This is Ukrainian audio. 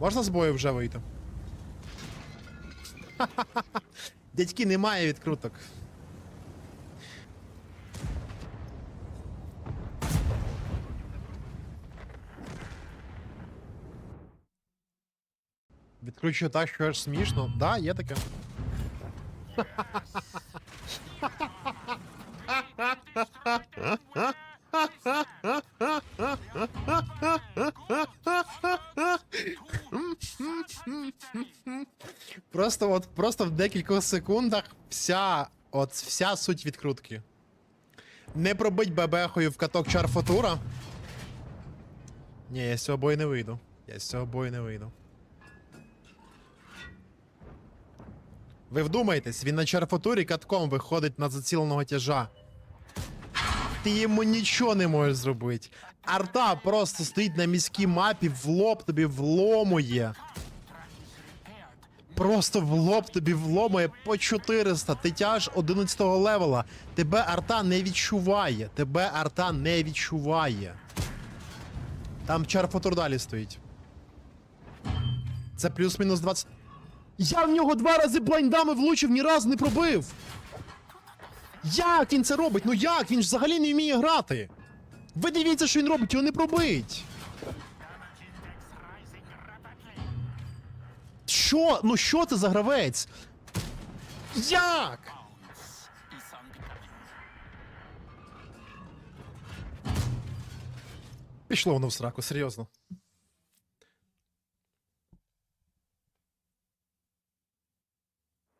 Можна з бою вже вийти? Дядьки, немає відкруток. Відкручую так, що аж смішно. Да, є таке. Просто от просто в декількох секундах вся, от вся суть відкрутки. Не пробить бебехою в каток чарфотура. Ні, я з цього бою не вийду. Я з цього бою не вийду. Ви вдумайтесь, він на чарфотурі катком виходить на заціленого тяжа. Ти йому нічого не можеш зробити. Арта просто стоїть на міській мапі, в лоб тобі вломує. Просто в лоб тобі вломує по 400. Ти тяж 11 го левела. Тебе арта не відчуває. Тебе арта не відчуває. Там чарфотур далі стоїть. Це плюс-мінус 20. Я в нього два рази блайндами влучив, ні разу не пробив. Як він це робить? Ну як? Він ж взагалі не вміє грати. Ви дивіться, що він робить, його не пробить. Що? Ну що це за гравець? Як? Пішло воно в сраку, серйозно.